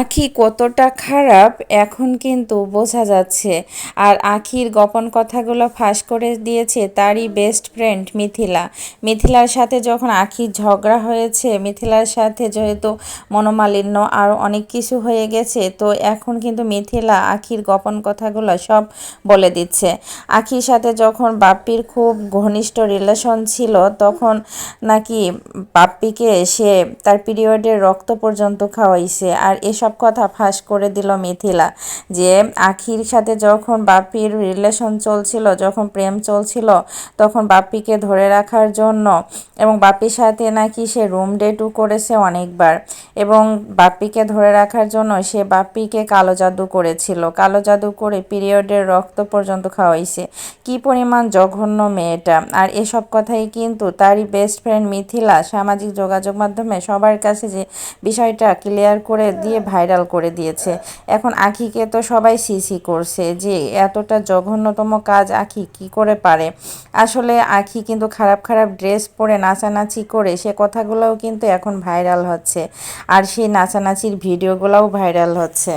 আখি কতটা খারাপ এখন কিন্তু বোঝা যাচ্ছে। আর আখির গোপন কথাগুলো ফাঁস করে দিয়েছে তারই বেস্ট ফ্রেন্ড মিথিলা। মিথিলার সাথে যখন আখির ঝগড়া হয়েছে, মিথিলার সাথে যেহেতু মনোমালিন্য আর অনেক কিছু হয়ে গেছে, তো এখন কিন্তু মিথিলা আখির গোপন কথাগুলো সব বলে দিচ্ছে। আখির সাথে যখন বাপ্পির খুব ঘনিষ্ঠ রিলেশন ছিল, তখন নাকি বাপ্পিকে সে তার পিরিয়ডের রক্ত পর্যন্ত খাওয়াইছে। আর এসব কথা ফাঁস করে দিল মিথিলা, যে আখির সাথে যখন বাপ্পির রিলেশন চলছিল, যখন প্রেম চলছিল, তখন বাপ্পিকে ধরে রাখার জন্য এবং বাপ্পির সাথে নাকি সে রুম ডেটও করেছে অনেকবার এবং বাপ্পিকে ধরে রাখার জন্য সে বাপ্পিকে কালো জাদু করেছিল। কালো জাদু করে পিরিয়ডের রক্ত পর্যন্ত খাওয়াইছে। কি পরিমাণ জঘন্য মেয়েটা। আর এসব কথাই কিন্তু তারই বেস্ট ফ্রেন্ড মিথিলা সামাজিক যোগাযোগ মাধ্যমে সবার কাছে যে বিষয়টা ক্লিয়ার করে দিয়ে ভাইরাল করে দিয়েছে। এখন আখিকে তো সবাই সিসি করছে যে এতটা জঘন্যতম কাজ আখি কি করে পারে? আসলে আখি কিন্তু খারাপ খারাপ ড্রেস পরে নাচানাচি করে সে কথাগুলোও কিন্তু এখন ভাইরাল হচ্ছে। আর সেই নাচানাচির ভিডিওগুলোও ভাইরাল হচ্ছে।